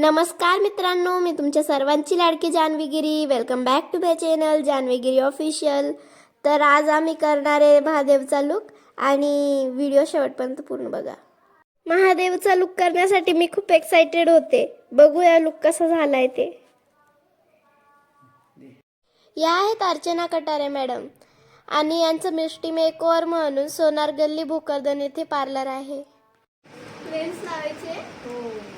नमस्कार मित्रांनो मी तुमच्या सर्वांची लाडकी Janhavigiri welcome back to my channel Janhavigiri official तर आज आम्ही करणार आहे महादेवचा लुक आणि व्हिडिओ शेवटपर्यंत पूर्ण बघा. महादेवचा लुक करण्यासाठी मी खूप एक्साइटेड होते. बघूया लुक कसा झालाय ते. या आहेत अर्चना कटारे मॅडम आणि यांचं मिष्टी मेकओव्हर म्हणून सोनार गल्ली भोकरदन येथे पार्लर आहे. लेन्स लावायचे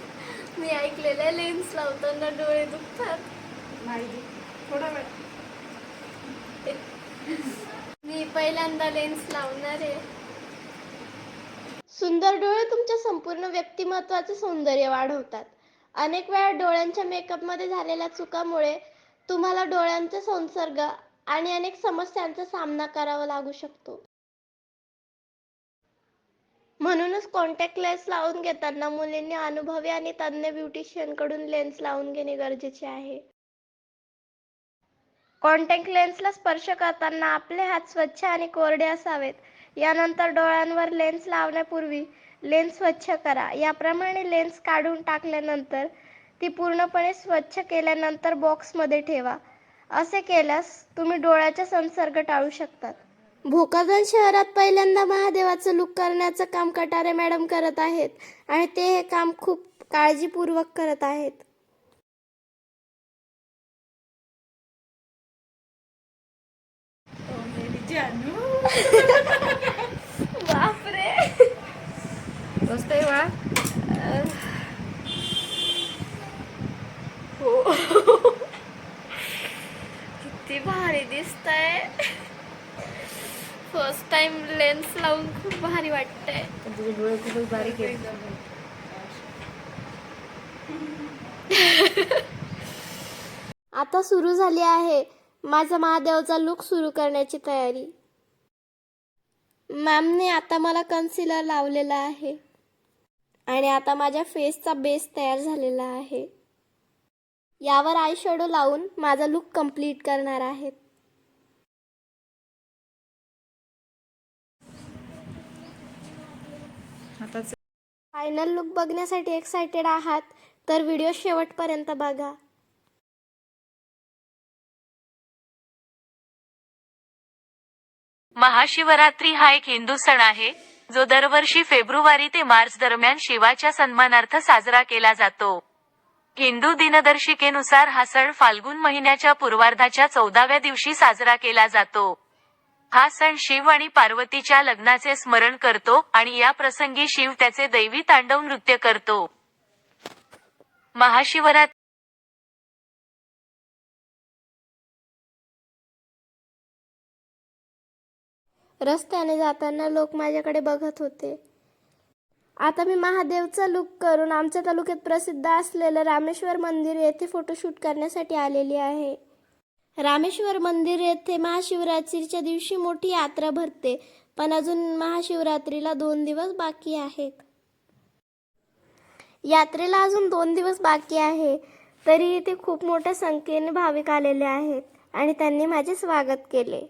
मी ऐकलेलं आहे लेन्स लावताना डोळे दुखतात. नाही थोडा वेळ. मी पहिल्यांदा लेन्स लावणार आहे. सुंदर डोळे तुमच्या संपूर्ण व्यक्तिमत्वाचे सौंदर्य वाढवतात. अनेक वेळा डोळ्यांच्या मेकअपमध्ये झालेल्या चुकामुळे तुम्हाला डोळ्यांचा संसर्ग आणि अनेक समस्यांचा सामना करावा लागू शकतो. म्हणूनच कॉन्टॅक्ट लेन्स लावून घेताना मुलींनी अनुभवी आणि तज्ञ ब्युटिशियनकडून लेन्स लावून घेणे गरजेचे आहे. कॉन्टॅक्ट लेन्सला स्पर्श करताना आपले हात स्वच्छ आणि कोरडे असावेत. यानंतर डोळ्यांवर लेन्स लावण्यापूर्वी लेन्स स्वच्छ करा. याप्रमाणे लेन्स काढून टाकल्यानंतर ती पूर्णपणे स्वच्छ केल्यानंतर बॉक्समध्ये ठेवा. असे केल्यास तुम्ही डोळ्याचा संसर्ग टाळू शकतात. भोकरदन शहरात पहिल्यांदा महादेवाचं लुक करण्याचं काम कटारे मॅडम करत आहेत आणि ते हे काम खूप काळजीपूर्वक करत आहेत. बापरे. लेन्स लावून खूप भारी वाटतंय. पण तुझे डोळे खूपच बारीक आहेत. आता सुरू झाली आहे माझा महादेवचा लुक सुरू करण्याची तयारी. मॅमने आता मला कन्सिलर लावलेला आहे. आणि आता माझ्या फेसचा बेस तयार झालेला आहे. यावर आय शॅडो लावून माझा लुक कंप्लीट करणार आहेत. आताच फायनल लुक बघण्यासाठी एक्सायटेड आहात तर व्हिडिओ शेवटपर्यंत बघा. महाशिवरात्री हा एक हिंदू सण आहे जो दरवर्षी फेब्रुवारी ते मार्च दरम्यान शिवाच्या सन्मानार्थ साजरा केला जातो. हिंदू दिनदर्शिकेनुसार हा सण फाल्गुन महिन्याच्या पूर्वार्धाच्या चौदाव्या दिवशी साजरा केला जातो. हा सण शिव आणि पार्वतीच्या लग्नाचे स्मरण करतो आणि या प्रसंगी शिव त्याचे दैवी तांडव नृत्य करतो. महाशिवरात रस्त्याने जाताना लोक माझ्याकडे बघत होते. आता मी महादेवचा लुक करून आमच्या तालुक्यात प्रसिद्ध असलेलं रामेश्वर मंदिर येथे फोटोशूट करण्यासाठी आलेली आहे. रामेश्वर मंदिर येथे महाशिवरात्रीच्या दिवशी मोठी यात्रा भरते पण अजून महाशिवरात्रीला दोन दिवस बाकी आहेत. यात्रेला अजून दोन दिवस बाकी आहे तरी इथे खूप मोठ्या संख्येने भाविक आलेले आहेत आणि त्यांनी माझे स्वागत केले.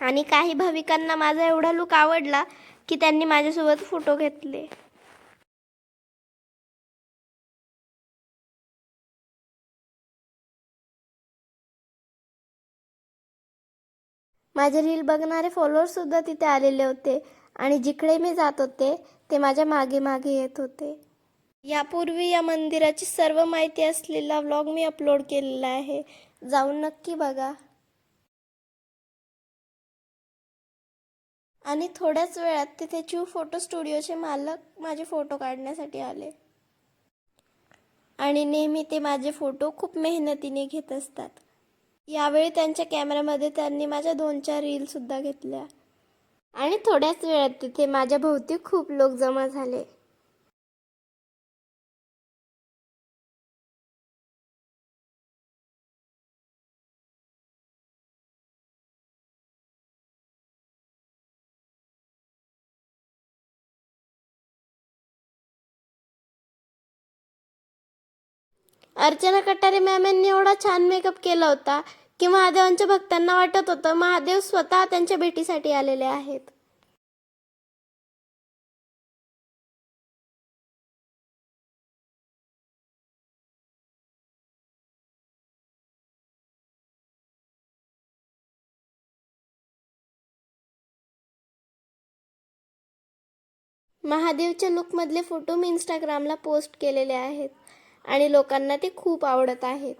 आणि काही भाविकांना माझा एवढा लुक आवडला की त्यांनी माझ्यासोबत फोटो घेतले. माझे रील बघणारे फॉलोअरसुद्धा तिथे आलेले होते. आणि जिकडे मी जात होते ते माझ्या मागे मागे येत होते. यापूर्वी या मंदिराची सर्व माहिती असलेला व्लॉग मी अपलोड केलेला आहे. जाऊन नक्की बघा. आणि थोड्याच वेळात तिथे चू फोटो स्टुडिओचे मालक माझे फोटो काढण्यासाठी आले. आणि नेहमी ते माझे फोटो खूप मेहनतीने घेत असतात. यावेळी त्यांच्या कॅमेऱ्यामध्ये त्यांनी माझ्या दोन चार रील सुद्धा घेतल्या. आणि थोड्याच वेळात तिथे माझ्या भोवती खूप लोक जमा झाले. अर्चना कटारे मॅम यांनी एवढा छान मेकअप केला होता. की महादेवांच्या भक्तांना वाटत होतं महादेव स्वतः त्यांच्या भेटीसाठी आलेले आहेत. महादेवच्या लुकमधले फोटो मी इंस्टाग्रामला पोस्ट केलेले आहेत आणि लोकांना ते खूप आवडत आहेत.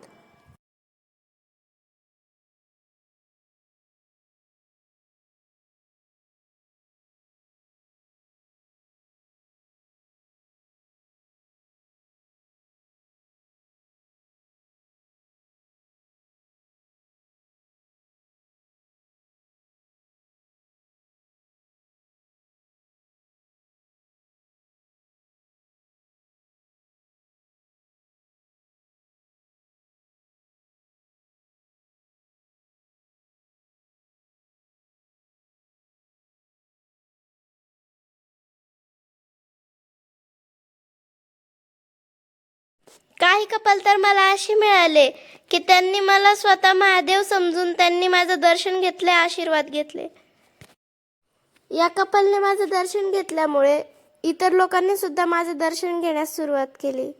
काही कपल तर मला असे मिळाले की त्यांनी मला स्वतः महादेव समजून त्यांनी माझं दर्शन घेतले आशीर्वाद घेतले. या कपलने माझं दर्शन घेतल्यामुळे इतर लोकांनी सुद्धा माझं दर्शन घेण्यास सुरुवात केली.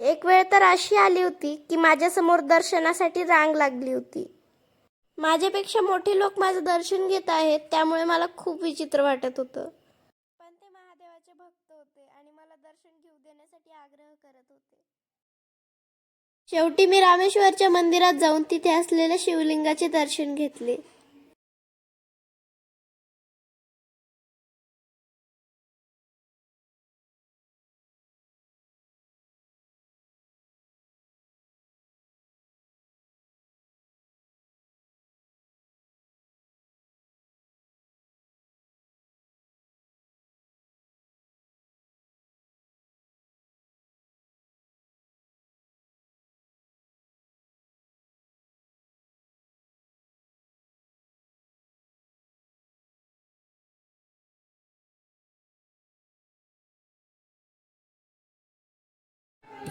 एक वेळ तर अशी आली होती की माझ्यासमोर दर्शनासाठी रांग लागली होती. माझ्यापेक्षा मोठे लोक माझं दर्शन घेत आहेत त्यामुळे मला खूप विचित्र वाटत होतं पण ते महादेवाचे भक्त होते आणि मला दर्शन घेऊ देण्यासाठी आग्रह करत होते शेवटी मी रामेश्वरच्या मंदिरात जाऊन तिथे असलेल्या शिवलिंगाचे दर्शन घेतले.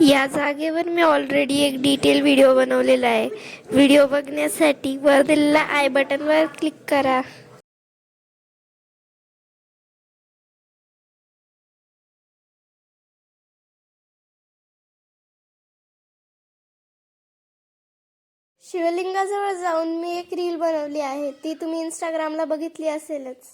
या जागेवर मी ऑलरेडी एक डिटेल व्हिडिओ बनवलेला आहे. व्हिडिओ बघण्यासाठी वर दिलेल्या आय बटनवर क्लिक करा. शिवलिंगाजवळ जाऊन मी एक रील बनवली आहे. ती तुम्ही इंस्टाग्रामला बघितली असेलच.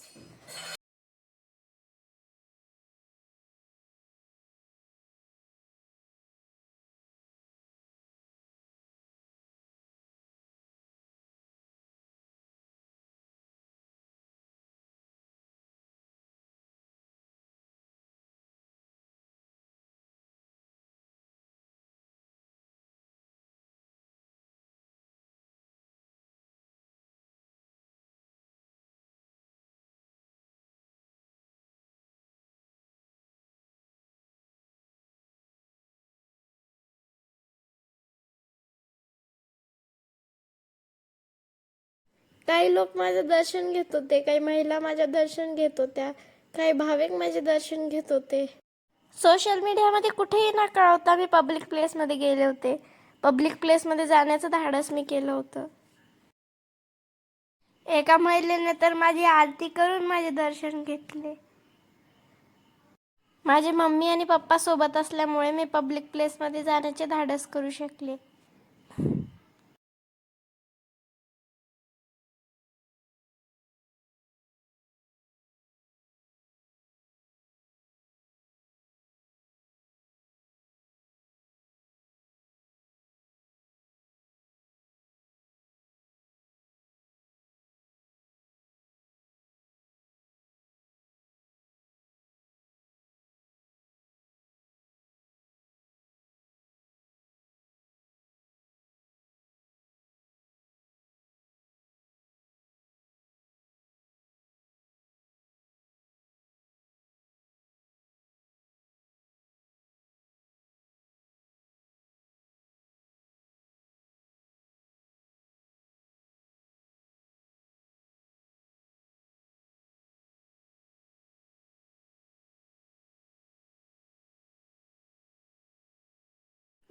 काही लोक माझं दर्शन घेत होते काही महिला माझं दर्शन घेत होत्या काही भाविक माझे दर्शन घेत होते. सोशल मीडियामध्ये कुठेही न कळवता मी पब्लिक प्लेसमध्ये गेले होते. पब्लिक प्लेसमध्ये जाण्याचं धाडस मी केलं होतं. एका महिलेने तर माझी आरती करून माझे दर्शन घेतले. माझे मम्मी आणि पप्पा सोबत असल्यामुळे मी पब्लिक प्लेसमध्ये जाण्याचे धाडस करू शकले.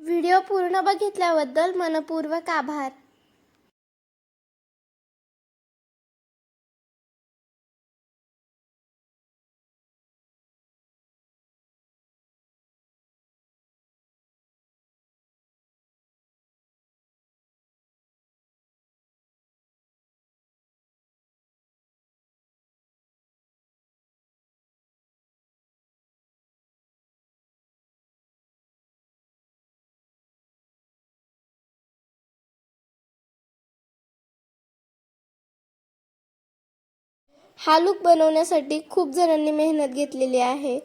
व्हिडिओ पूर्ण बघितल्याबद्दल मनपूर्वक आभार. हा लुक बनवण्यासाठी खूप जणांनी मेहनत घेतलेली आहे.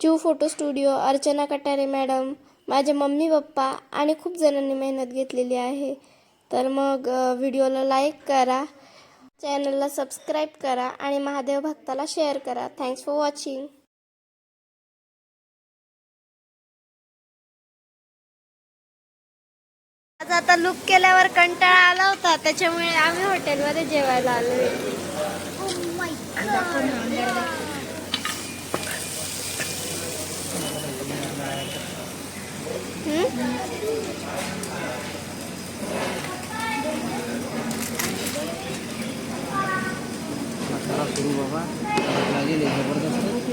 चिव photo studio Archana Katare madam माझे मम्मी पप्पा आणि खूप जणांनी मेहनत घेतलेली आहे. तर मग व्हिडिओला लाईक करा चॅनलला सबस्क्राईब करा आणि महादेव भक्ताला शेअर करा. थँक्स फॉर वॉचिंग आज आता लुक केल्यावर कंटाळा आला होता त्याच्यामुळे आम्ही हॉटेलमध्ये जेवायला आलो. बाबा लागेल जबरदस्त